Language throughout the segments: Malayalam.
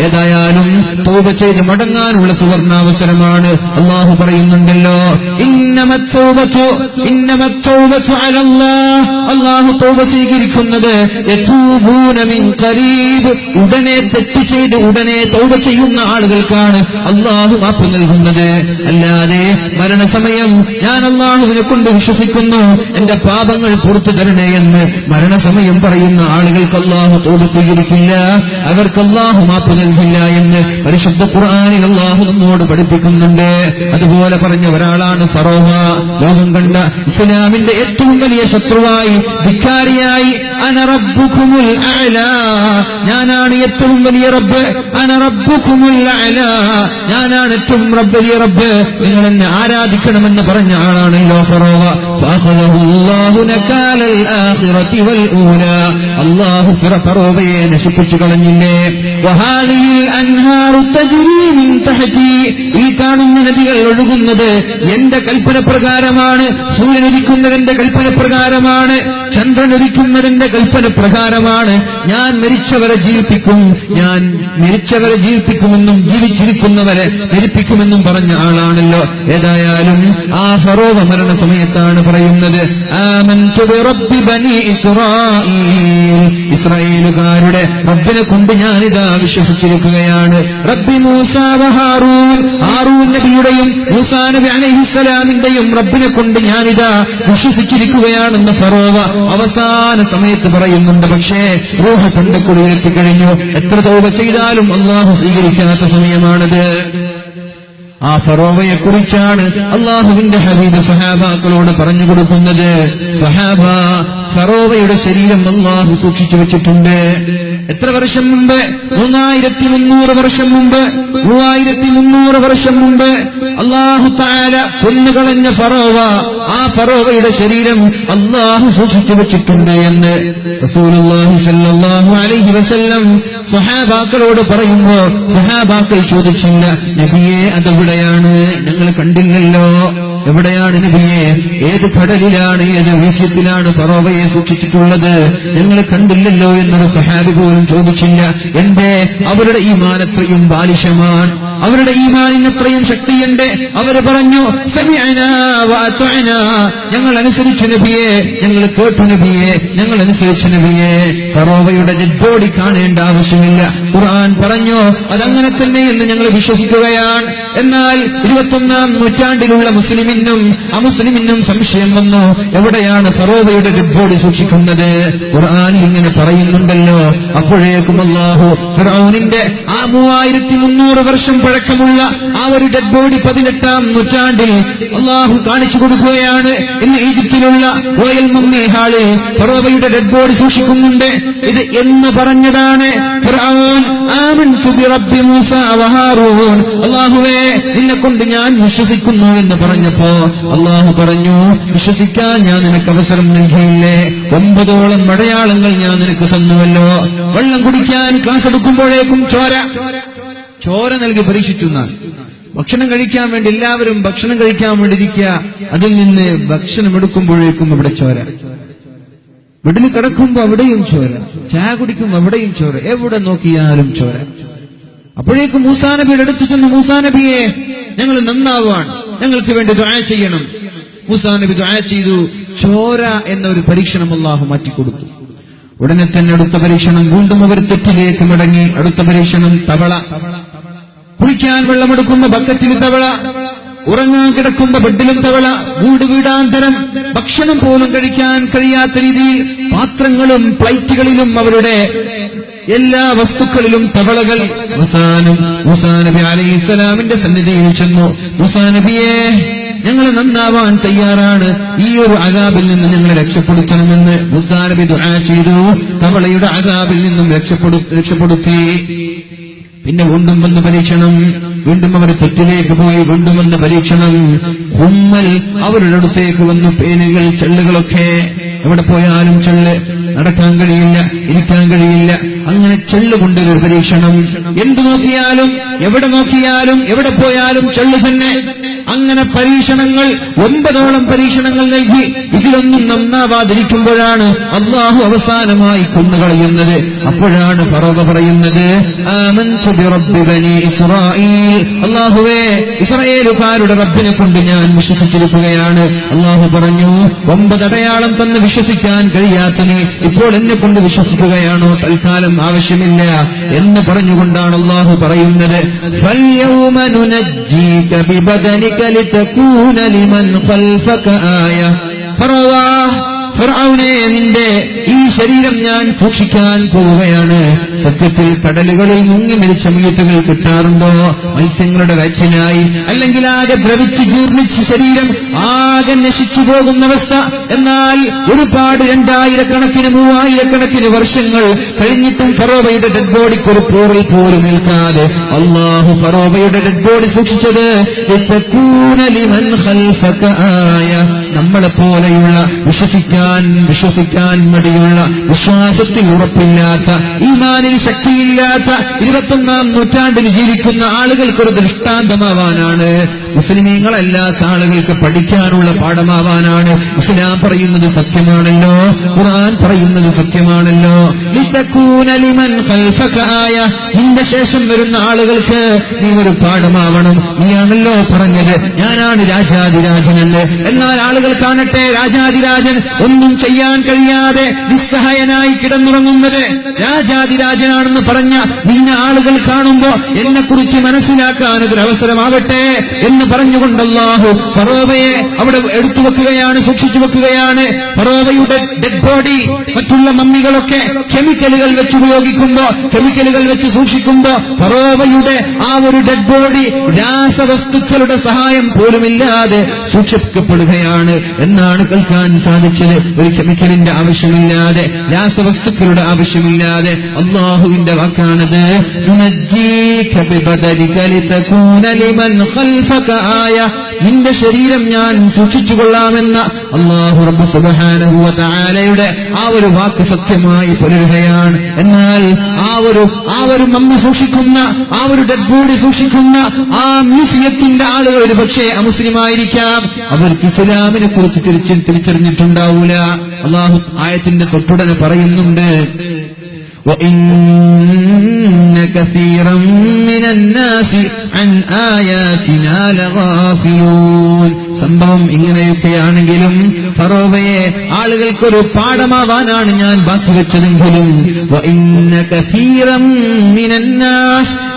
ഏതായാലും തോപ ചെയ്ത് മടങ്ങാനുള്ള സുവർണാവസരമാണ്. അള്ളാഹു പറയുന്നുണ്ടല്ലോ അള്ളാഹു തോപ സ്വീകരിക്കുന്നത് ഉടനെ തെറ്റ് ചെയ്ത് ഉടനെ തോപ ചെയ്യുന്ന ആളുകൾക്കാണ് അള്ളാഹു മാപ്പ് നൽകുന്നത്. അല്ലാതെ മരണസമയം ഞാൻ അള്ളാഹുവിനെ കൊണ്ട് വിശ്വസിക്കുന്നു എന്റെ പാപങ്ങൾ പുറത്തു തരണേ എന്ന് മരണസമയം പറയുന്ന ആളുകൾക്ക് അള്ളാഹു തോപ സ്വീകരിക്കില്ല അവർക്ക് അള്ളാഹു മാപ്പ് നൽകില്ല എന്ന് പരിശുദ്ധ ഖുർആാനിൽ അള്ളാഹു നമ്മോട് പഠിപ്പിക്കുന്നുണ്ട്. അതുപോലെ പറഞ്ഞ ഒരാളാണ് ഫറോഹ. ലോകം കണ്ട ഇസ്ലാമിന്റെ ഏറ്റവും വലിയ ശത്രുവായി ധിക്കാരിയായി അനറബുഖുമുൽ ഞാനാണ് ഏറ്റവും വലിയ റബ്ബ്. അനറബുഖുമുൽ ഞാനാണ് ഏറ്റവും റബ്ബ് വലിയ റബ്ബ്. നിങ്ങൾ എന്നെ ആരാധിക്കണമെന്ന് പറഞ്ഞ ആളാണല്ലോ ഫറോഹ. അള്ളാഹു ഫറോവയെ നശിപ്പിച്ചു കളഞ്ഞില്ലേ? ഈ കാണുന്ന നദികൾ ഒഴുകുന്നത് എന്റെ കൽപ്പന പ്രകാരമാണ് സൂര്യൻ ഉദിക്കുന്നതിന്റെ കൽപ്പന പ്രകാരമാണ് ചന്ദ്രൻ കൽപ്പന പ്രകാരമാണ് ഞാൻ മരിച്ചവരെ ജീവിപ്പിക്കും. ഞാൻ മരിച്ചവരെ ജീവിപ്പിക്കുമെന്നും ജീവിച്ചിരിക്കുന്നവരെ മരിപ്പിക്കുമെന്നും പറഞ്ഞ ആളാണല്ലോ. ഏതായാലും ആ ഫറോവ മരണ സമയത്താണ് പറയുന്നത്. ഇസ്രായേലുകാരുടെ റബ്ബിനെ കൊണ്ട് ഞാനിതാ വിശ്വസിച്ചിരിക്കുകയാണ്. റബ്ബി മൂസ വ ഹാറൂൻ. ഹാറൂൻ നബിയുടെയും മൂസാ നബി അലഹിസ്സലാമിന്റെയും റബ്ബിനെ കൊണ്ട് ഞാനിതാ വിശ്വസിച്ചിരിക്കുകയാണെന്ന് ഫറോവ അവസാന സമയത്ത് പറയുന്നുണ്ട്. പക്ഷേ റൂഹ കുടിയിലെത്തി കഴിഞ്ഞു. എത്ര തോപ ചെയ്താലും അള്ളാഹു സ്വീകരിക്കാത്ത സമയമാണിത്. ആ ഫറോവയെക്കുറിച്ചാണ് അള്ളാഹുവിന്റെ ഹബീബ് സഹാബാക്കളോട് പറഞ്ഞു കൊടുക്കുന്നത്. സഹാബ ഫറോവയുടെ ശരീരം അള്ളാഹു സൂക്ഷിച്ചു വെച്ചിട്ടുണ്ട്. എത്ര വർഷം മുമ്പ്? മൂന്നായിരത്തി മുന്നൂറ് വർഷം മുമ്പ്. മൂവായിരത്തി മുന്നൂറ് വർഷം മുമ്പ്. അള്ളാഹു താര കൊന്നുകളഞ്ഞ ഫറോവ ആ ഫറോവയുടെ ശരീരം അള്ളാഹു സൂക്ഷിച്ചു വെച്ചിട്ടുണ്ട് എന്ന് അലൈഹി വസല്ലം സ്വഹാബാക്കളോട് പറയുമ്പോ സഹാബാക്കൾ ചോദിച്ചില്ല നബിയെ അതെവിടെയാണ്? ഞങ്ങൾ കണ്ടില്ലല്ലോ. എവിടെയാണ് നബിയെ? ഏത് കടലിലാണ് ഏത് മ്യൂസിയത്തിലാണ് പറോവയെ സൂക്ഷിച്ചിട്ടുള്ളത്? ഞങ്ങൾ കണ്ടില്ലല്ലോ എന്നൊരു സഹാബി പോലും ചോദിച്ചില്ല. എന്റെ അവരുടെ ഈ മാനത്രയും ബാലിശമാണ്. അവരുടെ ഈമാനിന് അത്രയും ശക്തിയുണ്ട്. അവർ പറഞ്ഞു. ഞങ്ങൾ അനുസരിച്ചു നബിയെ ഞങ്ങൾ കേട്ടു നബിയെ ഞങ്ങൾ അനുസരിച്ചു നബിയെ. കറോവയുടെ ജഡ്ബോഡി കാണേണ്ട ആവശ്യമില്ല. ഖുർആൻ പറഞ്ഞു അതങ്ങനെ തന്നെ എന്ന് ഞങ്ങൾ വിശ്വസിക്കുകയാണ്. എന്നാൽ ഇരുപത്തൊന്നാം നൂറ്റാണ്ടിലുള്ള മുസ്ലിമിനും അമുസ്ലിമിനും സംശയം വന്നു. എവിടെയാണ് ഫറോവയുടെ ഡെഡ്ബോഡി സൂക്ഷിക്കുന്നത്? ഖുർആൻ ഇങ്ങനെ പറയുന്നുണ്ടല്ലോ. അപ്പോഴേക്കും അള്ളാഹു ഫിറോനിന്റെ ആ മൂവായിരത്തി മുന്നൂറ് വർഷം പഴക്കമുള്ള ആ ഒരു ഡെഡ് ബോഡി പതിനെട്ടാം നൂറ്റാണ്ടിൽ അള്ളാഹു കാണിച്ചു കൊടുക്കുകയാണ്. ഇന്ന് ഈജിപ്തിലുള്ള റോയൽ മമ്മി ഹാൾ ഫറോബയുടെ ഡെഡ് ബോഡി സൂക്ഷിക്കുന്നുണ്ട്. ഇത് എന്ന് പറഞ്ഞതാണ് അള്ളാഹുവേ നിന്നെ കൊണ്ട് ഞാൻ വിശ്വസിക്കുന്നു എന്ന് പറഞ്ഞപ്പോ അള്ളാഹു പറഞ്ഞു വിശ്വസിക്കാൻ ഞാൻ നിനക്ക് അവസരം നൽകിയില്ലേ? ഒമ്പതോളം മടയാളങ്ങൾ ഞാൻ നിനക്ക് തന്നുവല്ലോ. വെള്ളം കുടിക്കാൻ ക്ലാസ് എടുക്കുമ്പോഴേക്കും ചോര. ചോര നൽകി പരീക്ഷിച്ചു എന്നാണ് ഭക്ഷണം കഴിക്കാൻ വേണ്ടി എല്ലാവരും ഭക്ഷണം കഴിക്കാൻ വേണ്ടി ഇരിക്കുക. അതിൽ നിന്ന് ഭക്ഷണം എടുക്കുമ്പോഴേക്കും അവിടെ ചോര. വീട്ടിൽ കിടക്കുമ്പോ അവിടെയും ചോര. ചായ കുടിക്കുമ്പോ അവിടെയും ചോര. എവിടെ നോക്കിയാലും ചോര. അപ്പോഴേക്കും മൂസാനബിയുടെ അടുത്ത് ചെന്ന് മൂസാനബിയെ ഞങ്ങൾ നന്നാവാണ് ഞങ്ങൾക്ക് വേണ്ടി ദ്വായ ചെയ്യണം. മൂസാനബി ദ്വായ ചെയ്തു. ചോര എന്ന ഒരു പരീക്ഷണം അള്ളാഹു മാറ്റിക്കൊടുത്തു. ഉടനെ തന്നെ അടുത്ത പരീക്ഷണം വീണ്ടും അവർ തെറ്റിലേക്ക് മടങ്ങി. അടുത്ത പരീക്ഷണം തവള. കുളിക്കാൻ വെള്ളമെടുക്കുന്ന ബക്കറ്റിൽ തവള ഉറങ്ങാൻ കിടക്കുന്ന ബെഡിലും തവള വീട് വീടാന്തരം ഭക്ഷണം പോലും കഴിക്കാൻ കഴിയാത്ത രീതിയിൽ പാത്രങ്ങളും പ്ലേറ്റുകളിലും അവരുടെ എല്ലാ വസ്തുക്കളിലും തവളകൾ. അവസാനം മുസാനബി അലൈഹി സ്വലാമിന്റെ സന്നിധിയിൽ ചെന്നു. മുസാനബിയെ ഞങ്ങൾ നന്നാവാൻ തയ്യാറാണ്. ഈ ഒരു അതാബിൽ നിന്ന് ഞങ്ങളെ രക്ഷപ്പെടുത്തണമെന്ന് മുസാനബി ദുആ ചെയ്തു. തവളയുടെ അതാബിൽ നിന്നും രക്ഷപ്പെടു രക്ഷപ്പെടുത്തി. പിന്നെ വീണ്ടും വന്ന് പരീക്ഷണം. വീണ്ടും അവർ തെറ്റിലേക്ക് പോയി. വീണ്ടും വന്ന് പരീക്ഷണം. ഉമ്മൽ അവരുടെ അടുത്തേക്ക് വന്നു. പേനുകൾ ചെള്ളുകളൊക്കെ. എവിടെ പോയാലും ചെള്ള്. നടക്കാൻ കഴിയില്ല ഇരിക്കാൻ കഴിയില്ല. അങ്ങനെ ചെള്ളു കൊണ്ട് പരീക്ഷണം. എന്തു നോക്കിയാലും എവിടെ നോക്കിയാലും എവിടെ പോയാലും ചെള്ളു തന്നെ. അങ്ങനെ പരീക്ഷണങ്ങൾ ഒൻപതോളം പരീക്ഷണങ്ങൾ നൽകി. ഇതിലൊന്നും നന്നാവാതിരിക്കുമ്പോഴാണ് അള്ളാഹു അവസാനമായി കൊന്നുകളയുന്നത്. അപ്പോഴാണ് പറവ പറയുന്നത് അള്ളാഹുവേ ഇസ്രയേലുകാരുടെ റബ്ബിനെ കൊണ്ട് ഞാൻ വിശ്വസിച്ചിരിക്കുകയാണ്. അള്ളാഹു പറഞ്ഞു ഒമ്പത് അടയാളം തന്ന് വിശ്വസിക്കാൻ കഴിയാത്തിന് ഇപ്പോൾ എന്നെ കൊണ്ട് വിശ്വസിക്കുകയാണോ? തൽക്കാലം ആവശ്യമില്ല. എന്ന് പറഞ്ഞുകൊണ്ടാണ് അള്ളാഹു പറയുന്നത് ഫല്യൗമനുനജ്ജീക بِبَدَنِكَ لِتَكُونَ لِمَنْ خَلْفَكَ آيَةً ഫറവാ ഫിർഔനെ നിന്റെ ഈ ശരീരം ഞാൻ സൂക്ഷിക്കാൻ പോവുകയാണ് സത്യത്തിൽ കടലുകളിൽ മുങ്ങി മരിച്ച മീത്തുകൾ കിട്ടാറുണ്ടോ? മത്സ്യങ്ങളുടെ വയറ്റിനായി അല്ലെങ്കിൽ ആകെ ദ്രവിച്ച് ജീർണിച്ച് ശരീരം ആകെ നശിച്ചു പോകുന്ന അവസ്ഥ. എന്നാൽ ഒരുപാട് രണ്ടായിരക്കണക്കിന് മൂവായിരക്കണക്കിന് വർഷങ്ങൾ കഴിഞ്ഞിട്ടും ഫറോബയുടെ ഡെഡ് ബോഡിക്ക് ഒരു പോറിൽ പോലും നിൽക്കാതെ അള്ളാഹു ഫറോബയുടെ ഡെഡ് ബോഡി സൂക്ഷിച്ചത്. നമ്മളെപ്പോലെയുള്ള വിശ്വസിക്കാൻ വിശ്വസിക്കാൻ മടിയുള്ള വിശ്വാസത്തിൽ ഉറപ്പില്ലാത്ത ഈമാനിൽ ശക്തിയില്ലാത്ത ഇരുപത്തൊന്നാം നൂറ്റാണ്ടിൽ ജീവിക്കുന്ന ആളുകൾക്കൊരു ദൃഷ്ടാന്തമാവാനാണ് മുസ്ലിമീങ്ങളല്ലാത്ത ആളുകൾക്ക് പഠിക്കാനുള്ള പാഠമാവാനാണ് ഇസ്ലാം പറയുന്നത് സത്യമാണല്ലോ? ഖുർആൻ പറയുന്നത് സത്യമാണല്ലോ? നിന്റെ ശേഷം വരുന്ന ആളുകൾക്ക് നീ ഒരു പാഠമാവണം. നീയാണല്ലോ പറഞ്ഞത്. ഞാനാണ് രാജാതിരാജനെന്ന് എന്നാൽ ആളുകൾ കാണട്ടെ രാജാതിരാജൻ ഒന്നും ചെയ്യാൻ കഴിയാതെ നിസ്സഹായനായി കിടന്നുറങ്ങുന്നത്. രാജാതിരാജനാണെന്ന് പറഞ്ഞ നിന്നെ ആളുകൾ കാണുമ്പോ എന്നെക്കുറിച്ച് മനസ്സിലാക്കാൻ ഒരു അവസരമാവട്ടെ എന്ന് പറഞ്ഞുകൊണ്ടല്ലാഹു ഫറോവയെ അവിടെ എടുത്തു വെക്കുകയാണ് സൂക്ഷിച്ചു വെക്കുകയാണ്. ഫറോവയുടെ ഡെഡ് ബോഡി മറ്റുള്ള മമ്മികളൊക്കെ കെമിക്കലുകൾ വെച്ച് ഉപയോഗിക്കുമ്പോ കെമിക്കലുകൾ വെച്ച് സൂക്ഷിക്കുമ്പോ ഫറോവയുടെ ആ ഒരു ഡെഡ് ബോഡി രാസവസ്തുക്കളുടെ സഹായം പോലുമില്ലാതെ സൂക്ഷിക്കപ്പെടുകയാണ് എന്നാണ് കേൾക്കാൻ സാധിച്ചത്. ഒരു കെമിക്കലിന്റെ ആവശ്യമില്ലാതെ രാസവസ്തുക്കളുടെ ആവശ്യമില്ലാതെ അള്ളാഹുവിന്റെ വാക്കാണത്. "നുനജ്ജീക ബിബദരിക ലിതകൂന ലിമൻ ഖൽഫക ആയ നിന്റെ ശരീരം ഞാൻ സൂക്ഷിച്ചുകൊള്ളാമെന്ന അള്ളാഹു റബ്ബ് ആ ഒരു വാക്ക് സത്യമായി പുലരുകയാണ്. എന്നാൽ ആ ഒരു ആ ഒരു മമ്മി സൂക്ഷിക്കുന്ന ആ ഒരു ഡെഡ് ബോഡി സൂക്ഷിക്കുന്ന ആ മ്യൂസിയത്തിന്റെ ആളുകൾ ഒരു പക്ഷേ അമുസ്ലിമായിരിക്കാം. അവർക്ക് ഇസ്ലാമിനെ കുറിച്ച് തിരിച്ച് തിരിച്ചറിഞ്ഞിട്ടുണ്ടാവൂല. അള്ളാഹു ആയത്തിന്റെ തൊട്ടുടനെ പറയുന്നുണ്ട് وإن كثيرا من الناس عن آياتنا لغافلون സംഭവം ഇങ്ങനെയൊക്കെയാണെങ്കിലും ഫറോവയെ ആളുകൾക്കൊരു പാഠമാവാനാണ് ഞാൻ ബാക്കി വെച്ചതെങ്കിലും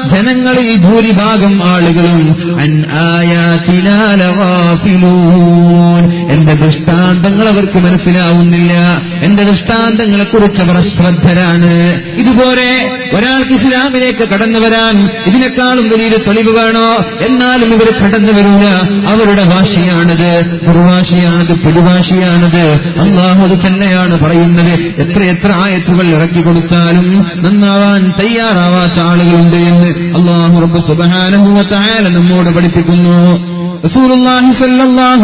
ജനങ്ങളിൽ ഭൂരിഭാഗം ആളുകളും എന്റെ ദൃഷ്ടാന്തങ്ങൾ അവർക്ക് മനസ്സിലാവുന്നില്ല. എന്റെ ദൃഷ്ടാന്തങ്ങളെക്കുറിച്ച് അവർ ശ്രദ്ധരാണ് ഇതുപോലെ ഒരാൾക്ക് ഇസ്ലാമിലേക്ക് കടന്നു വരാൻ ഇതിനേക്കാളും വലിയൊരു തെളിവ് വേണോ? എന്നാലും ഇവർ കടന്നു വരൂല. അവരുടെ ഭാഷയാണിത് ദുർവാശിയാണിത് പിടിവാശിയാണിത്. അള്ളാഹു തന്നെയാണ് പറയുന്നത്. എത്ര എത്ര ആയത്തുകൾ ഇറക്കി കൊടുത്താലും നന്നാവാൻ തയ്യാറാവാത്ത ആളുകളുണ്ട്. റബ്ബ് തആല നമ്മോട് പഠിപ്പിക്കുന്നു.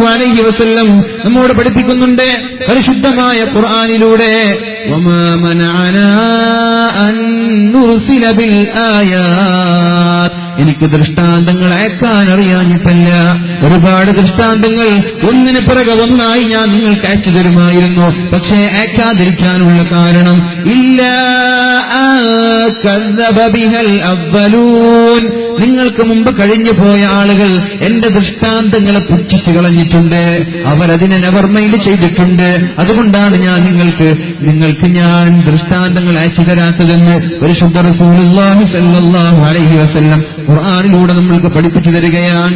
അലൈഹി വസല്ലം നമ്മോട് പഠിപ്പിക്കുന്നുണ്ട് പരിശുദ്ധമായ ഖുർആനിലൂടെ. വമാ എനിക്ക് ദൃഷ്ടാന്തങ്ങൾ അയക്കാൻ അറിയാഞ്ഞിട്ടല്ല ഒരുപാട് ദൃഷ്ടാന്തങ്ങൾ ഒന്നിന് പിറകെ ഒന്നായി ഞാൻ നിങ്ങൾക്ക് അയച്ചു തരുമായിരുന്നു. പക്ഷേ അയക്കാതിരിക്കാനുള്ള കാരണം ഇല്ല നിങ്ങൾക്ക് മുമ്പ് കഴിഞ്ഞു പോയ ആളുകൾ എന്റെ ദൃഷ്ടാന്തങ്ങളെ പുച്ഛിച്ചു കളഞ്ഞിട്ടുണ്ട്. അവരതിനെ നെവർമൈൻഡ് ചെയ്തിട്ടുണ്ട്. അതുകൊണ്ടാണ് ഞാൻ നിങ്ങൾക്ക് നിങ്ങൾക്ക് ഞാൻ ദൃഷ്ടാന്തങ്ങൾ അയച്ചു തരാത്തതെന്ന് പരിശുദ്ധ റസൂലുള്ളാഹി സല്ലല്ലാഹു അലൈഹി വസല്ലം ഖുർആനിലൂടെ നമ്മൾക്ക് പഠിപ്പിച്ചു തരികയാണ്.